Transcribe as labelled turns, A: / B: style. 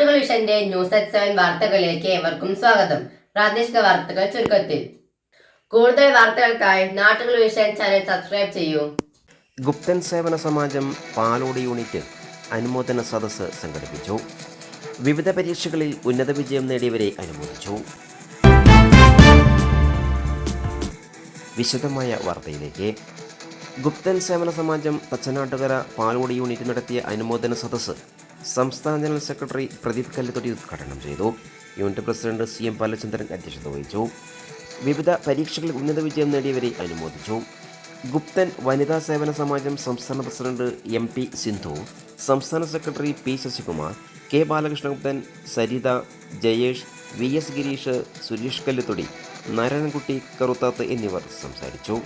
A: ന്യൂസിന്റെ news at seven വാർത്തകളിലേക്ക് ഏവർക്കും സ്വാഗതം. പ്രാദേശിക വാർത്തകൾ ചുരുക്കത്തിൽ. കൂടുതൽ വാർത്തകൾക്കായി നാട്ടുകൾ വിഷൻ ചാനൽ സബ്സ്ക്രൈബ് ചെയ്യൂ.
B: ഗുപ്തൻ സേവന സമാജം പാലോട് യൂണിറ്റ് അനുമോദന സദസ്സ് സംഘടിപ്പിച്ചു. വിവിധ പരീക്ഷകളിൽ ഉന്നത വിജയം നേടിയവരെ അനുമോദിച്ചു. വിശദമായ വാർത്തയിലേക്ക്. ഗുപ്തൻ സേവന സമാജം തച്ചനാട്ടുകര പാലോട് യൂണിറ്റ് നടത്തിയ അനുമോദന സദസ്സ് സംസ്ഥാന ജനറൽ സെക്രട്ടറി പ്രദീപ് കല്ലുതൊടി ഉദ്ഘാടനം ചെയ്തു. Unit president C M Balachandran അധ്യക്ഷത വഹിച്ചു. വിവിധ പരീക്ഷകളിൽ ഉന്നത വിജയം നേടിയവരെ അനുമോദിച്ചു. ഗുപ്തൻ വനിതാ സേവന സമാജം സംസ്ഥാന പ്രസിഡന്റ് എം പി സിന്ധു സംസ്ഥാന secretary P Sasikumar K Balakrishnaguptan Saritha Jayesh V S Gireesh Suresh Kalluthodi Narayanankutty Karuthath എന്നിവർ സംസാരിച്ചു.